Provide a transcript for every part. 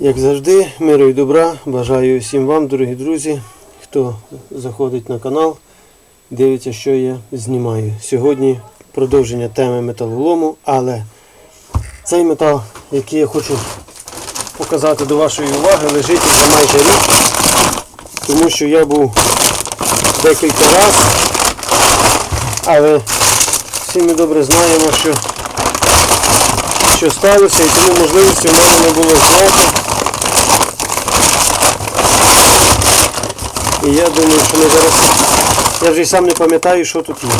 Як завжди, миру і добра. Бажаю всім вам, дорогі друзі, хто заходить на канал, дивиться, що я знімаю. Сьогодні продовження теми металолому, але цей метал, який я хочу показати до вашої уваги, лежить вже майже рік, тому що я був декілька разів, але всі ми добре знаємо, що що сталося, і тому можливості в мене не було зняти. І я думаю, що ми зараз... Я вже й сам не пам'ятаю, що тут є.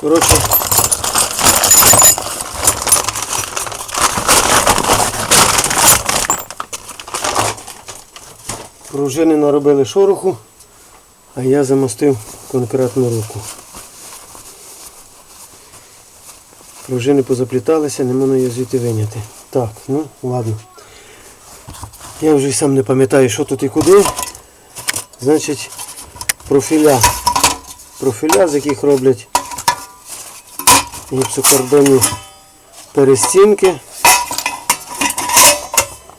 Коротше, пружини наробили шороху, а я замостив конкретну руку. Пружини позапліталися, не можна її звідти виняти. Так, ну ладно. Я вже й сам не пам'ятаю, що тут і куди. Значить, профіля. Профіля, з яких роблять гіпсокартонні перестінки.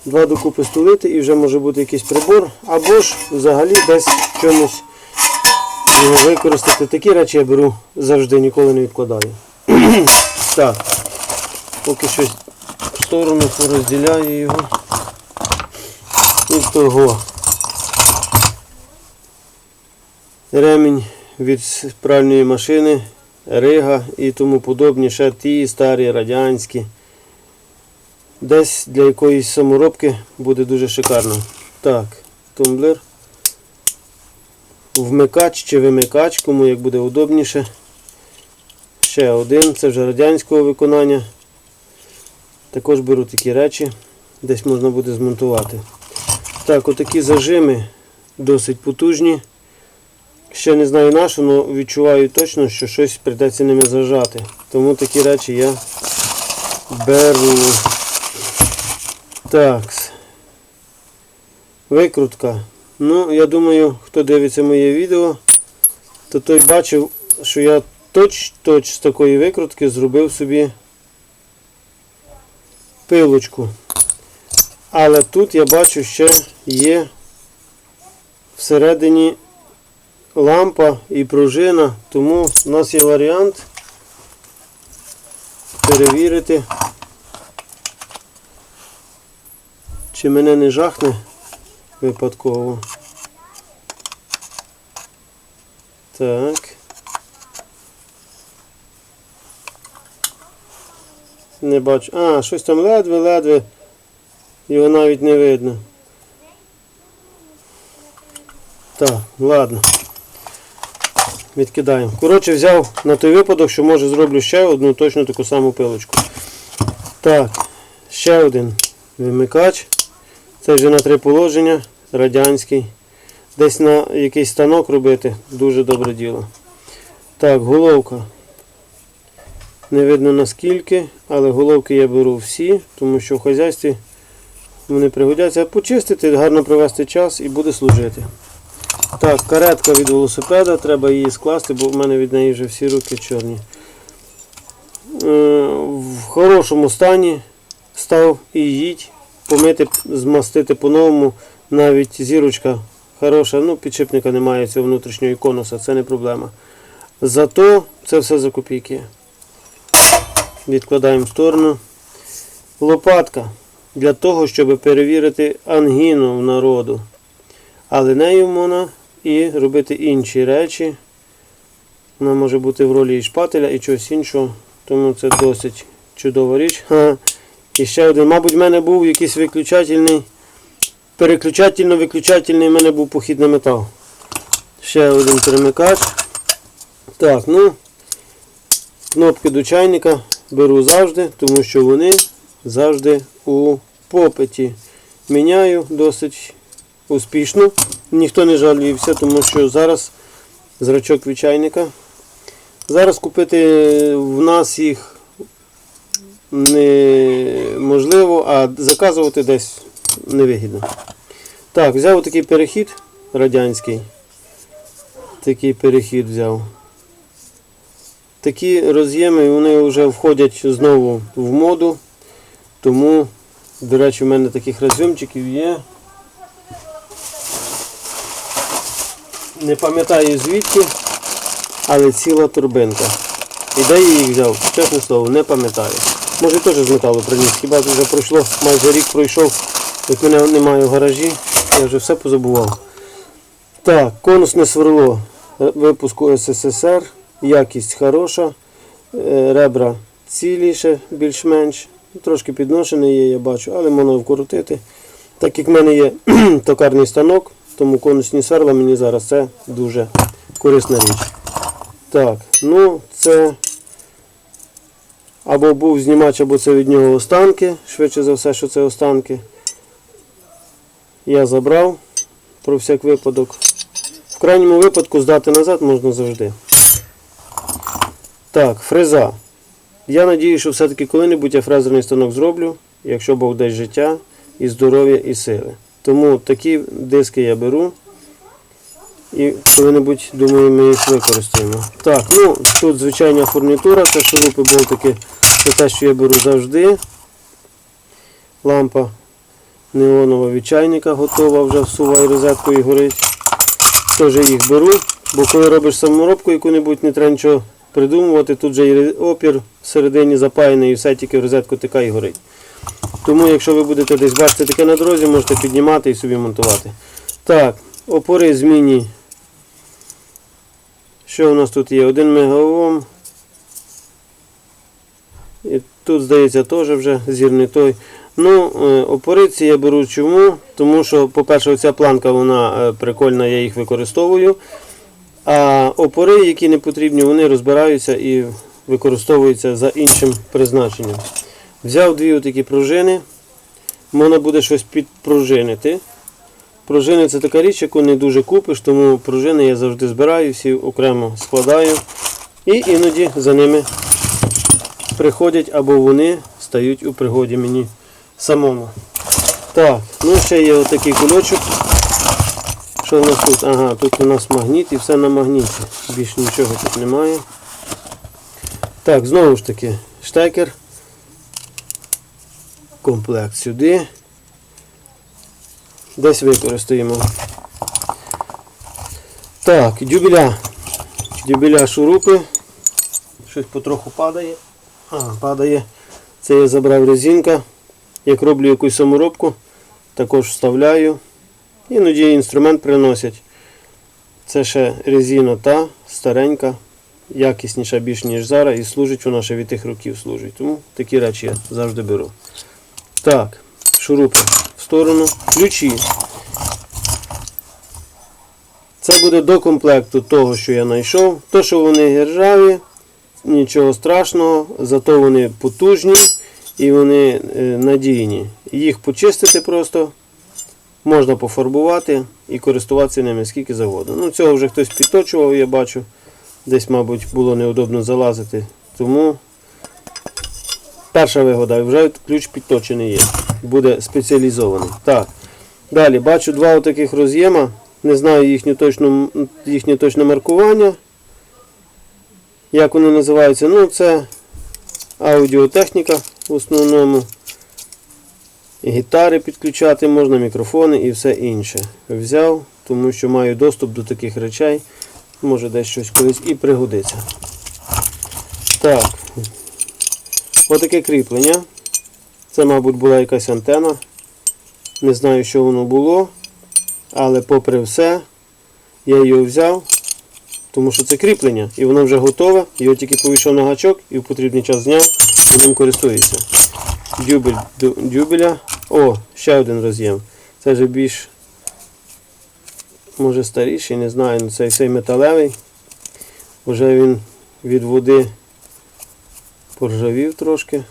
Два докупи стулити і вже може бути якийсь прибор, або ж взагалі десь чомусь його використати. Такі речі я беру завжди, ніколи не відкладаю. так, поки щось в сторону розділяю його. І того. Ремінь від пральної машини Рига і тому подобні, ще ті старі, радянські. Десь для якоїсь саморобки буде дуже шикарно. Так, тумблер. Вмикач чи вимикач, кому як буде удобніше. Ще один, це вже радянського виконання. Також беру такі речі, десь можна буде змонтувати. Так, отакі зажими досить потужні. Ще не знаю на що, але відчуваю точно, що щось прийдеться ними зажати. Тому такі речі я беру. Так. Викрутка. Ну, я думаю, хто дивиться моє відео, то той бачив, що я точ-точ з такої викрутки зробив собі пилочку. Але тут я бачу, ще є всередині лампа і пружина, тому у нас є варіант перевірити, чи мене не жахне випадково. Так. Не бачу. А, щось там ледве-ледве. Його навіть не видно. Так, ладно. Відкидаємо. Коротше, взяв на той випадок, що може зроблю ще одну точно таку саму пилочку. Так, ще один вимикач. Це вже на три положення, радянський. Десь на якийсь станок робити, дуже добре діло. Так, головка. Не видно наскільки, але головки я беру всі, тому що в хазяйстві вони пригодяться почистити, гарно провести час і буде служити. Так, каретка від велосипеда, треба її скласти, бо в мене від неї вже всі руки чорні. Е, В хорошому стані став і їдь, помити, змастити по-новому. Навіть зірочка хороша, ну підшипника немає цього внутрішнього конуса, це не проблема. Зато це все за копійки. Відкладаємо в сторону. Лопатка для того, щоб перевірити ангіну в народу. Але нею можна і робити інші речі. Вона може бути в ролі і шпателя, і чогось іншого. Тому це досить чудова річ. Ха. І ще один. Мабуть, в мене був якийсь виключательний. Переключательно-виключательний в мене був похід на метал. Ще один перемикач. Так, ну, кнопки до чайника беру завжди, тому що вони завжди у попиті. Міняю досить успішно. Ніхто не жалівся, тому що зараз зрачок від чайника. Зараз купити в нас їх неможливо, а заказувати десь невигідно. Так, взяв такий перехід радянський. Такий перехід взяв. Такі роз'єми вони вже входять знову в моду. Тому, до речі, в мене таких розйомчиків є. Не пам'ятаю звідки, але ціла турбинка. І де я їх взяв? Чесне слово, не пам'ятаю. Може теж з металу приніс. Хіба вже пройшло, майже рік пройшов, як мене немає в гаражі, я вже все позабував. Так, конусне сверло випуску СССР, якість хороша, е, ребра ціліше, більш-менш. Трошки підношене є, я бачу, але можна вкрутити. Так як в мене є токарний станок, тому конусні сверла мені зараз це дуже корисна річ. Так, ну це або був знімач, або це від нього останки. Швидше за все, що це останки. Я забрав про всяк випадок. В крайньому випадку здати назад можна завжди. Так, фреза. Я надію, що все-таки коли-небудь я фрезерний станок зроблю, якщо Бог дасть життя, і здоров'я, і сили. Тому такі диски я беру. І коли-небудь, думаю, ми їх використаємо. Так, ну тут звичайна фурнітура, це шурупи болтики, це те, що я беру завжди. Лампа неонова від чайника готова, вже розетку і горить. Теж їх беру, бо коли робиш саморобку яку-небудь, не треба нічого придумувати, тут же і опір всередині запаяний і все тільки в розетку тика і горить. Тому, якщо ви будете десь бачити таке на дорозі, можете піднімати і собі монтувати. Так, опори змінні. Що у нас тут є? 1 мегаом. І тут, здається, теж вже зірний той. Ну, е, опори ці я беру чому? Тому що, по-перше, оця планка вона е, прикольна, я їх використовую. А опори, які не потрібні, вони розбираються і використовуються за іншим призначенням. Взяв дві отакі пружини. Можна буде щось підпружинити. Пружини це така річ, яку не дуже купиш, тому пружини я завжди збираю, всі окремо складаю. І іноді за ними приходять або вони стають у пригоді мені самому. Так, ну ще є отакий кульочок. Що в нас тут? Ага, тут у нас магніт і все на магніті. Більше нічого тут немає. Так, знову ж таки, штекер. Комплект сюди. Десь використаємо. Так, дюбеля. Дюбеля шурупи. Щось потроху падає. А, падає. Це я забрав резинка. Як роблю якусь саморобку, також вставляю. Іноді інструмент приносять. Це ще резина та старенька, якісніша більш ніж зараз і служить вона ще від тих років служить. Тому такі речі я завжди беру. Так, шурупи в сторону. Ключі. Це буде до комплекту того, що я знайшов. То, що вони ржаві, нічого страшного, зато вони потужні і вони е, надійні. Їх почистити просто можна пофарбувати і користуватися ними скільки завгодно. Ну, цього вже хтось підточував, я бачу. Десь, мабуть, було неудобно залазити. Тому перша вигода, вже ключ підточений є. Буде спеціалізований. Так. Далі бачу два таких роз'єма. Не знаю їхнє точне, їхнє точне маркування. Як вони називаються? Ну, це аудіотехніка в основному. Гітари підключати можна, мікрофони і все інше. Взяв, тому що маю доступ до таких речей. Може десь щось колись і пригодиться. Так. Отаке кріплення. Це, мабуть, була якась антена. Не знаю, що воно було. Але попри все, я його взяв, тому що це кріплення і воно вже готове. Його тільки повішав на гачок і в потрібний час зняв і ним користуюся. Дюбель дюбеля. О, ще один роз'єм. Це вже більш може старіший, не знаю, ну цей цей металевий. Вже він від води поржавів трошки.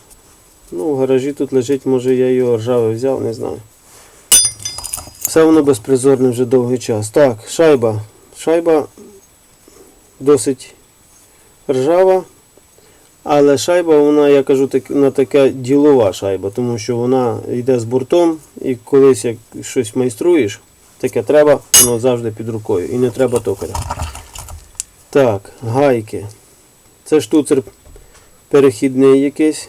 Ну, в гаражі тут лежить, може я його ржавий взяв, не знаю. Все воно безпризорне вже довгий час. Так, шайба. Шайба досить ржава. Але шайба, вона, я кажу, так, на така ділова шайба, тому що вона йде з бортом і колись як щось майструєш, таке треба, воно завжди під рукою. І не треба токаря. Так, гайки. Це штуцер перехідний якийсь.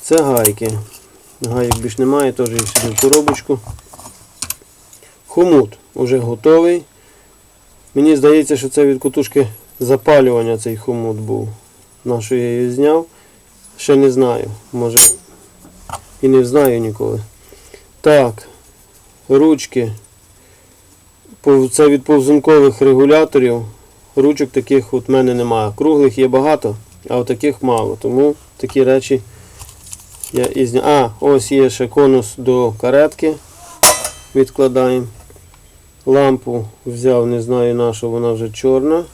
Це гайки. Гайок більш немає, теж їх сюди в коробочку. Хомут вже готовий. Мені здається, що це від кутушки запалювання цей хомут був. На що я її зняв. Ще не знаю. Може і не знаю ніколи. Так, ручки. Це від повзункових регуляторів. Ручок таких от в мене немає. Круглих є багато, а от таких мало. Тому такі речі я і зняв. А, ось є ще конус до каретки. Відкладаємо. Лампу взяв, не знаю на що, вона вже чорна.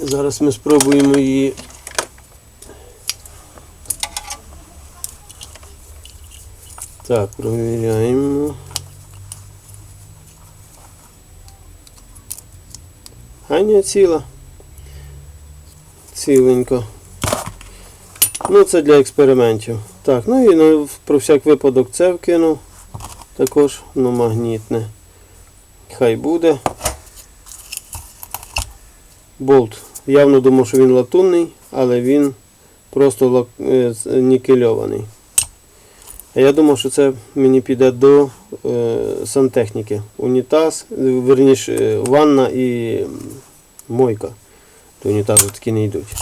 Зараз ми спробуємо її. Так, провіряємо. А ні, ціла. Ціленько. Ну, це для експериментів. Так, ну і на, про всяк випадок це вкинув. Також ну, магнітне. Хай буде. Болт. Явно думав, що він латунний, але він просто лак- е, нікельований. А я думав, що це мені піде до е, сантехніки. Унітаз, е, верніше, е, ванна і мойка. До унітазу такі не йдуть.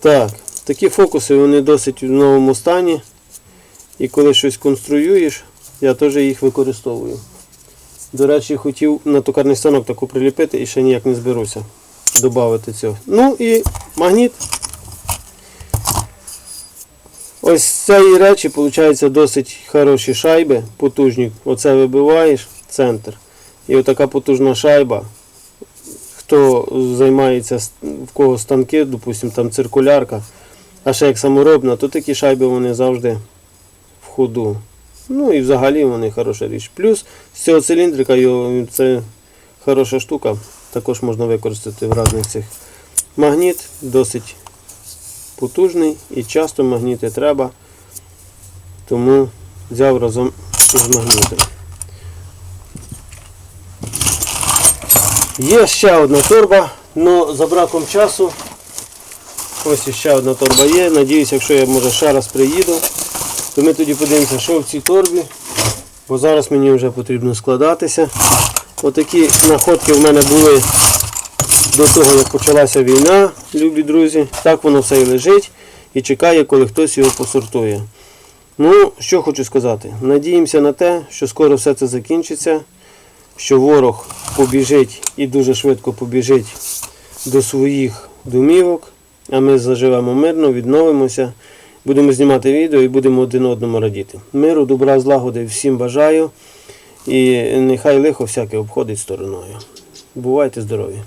Так, такі фокуси вони досить в новому стані. І коли щось конструюєш, я теж їх використовую. До речі, хотів на токарний станок таку приліпити і ще ніяк не зберуся додати цього. Ну і магніт. Ось з цієї речі виходить досить хороші шайби, потужні. Оце вибиваєш центр. І отака потужна шайба. Хто займається, в кого станки, допустимо, там циркулярка, а ще як саморобна, то такі шайби вони завжди в ходу. Ну і взагалі вони хороша річ. Плюс з цього циліндрика його, це хороша штука. Також можна використати в різних цих. Магніт досить потужний і часто магніти треба. Тому взяв разом із магнітом. Є ще одна торба, але за браком часу. Ось ще одна торба є. Надіюсь, якщо я може ще раз приїду, то ми тоді подивимося, що в цій торбі. Бо зараз мені вже потрібно складатися. Отакі находки в мене були до того, як почалася війна, любі друзі. Так воно все і лежить і чекає, коли хтось його посортує. Ну, що хочу сказати. Надіємося на те, що скоро все це закінчиться, що ворог побіжить і дуже швидко побіжить до своїх домівок, а ми заживемо мирно, відновимося, будемо знімати відео і будемо один одному радіти. Миру, добра, злагоди всім бажаю. І нехай лихо всяке обходить стороною. Бувайте здорові!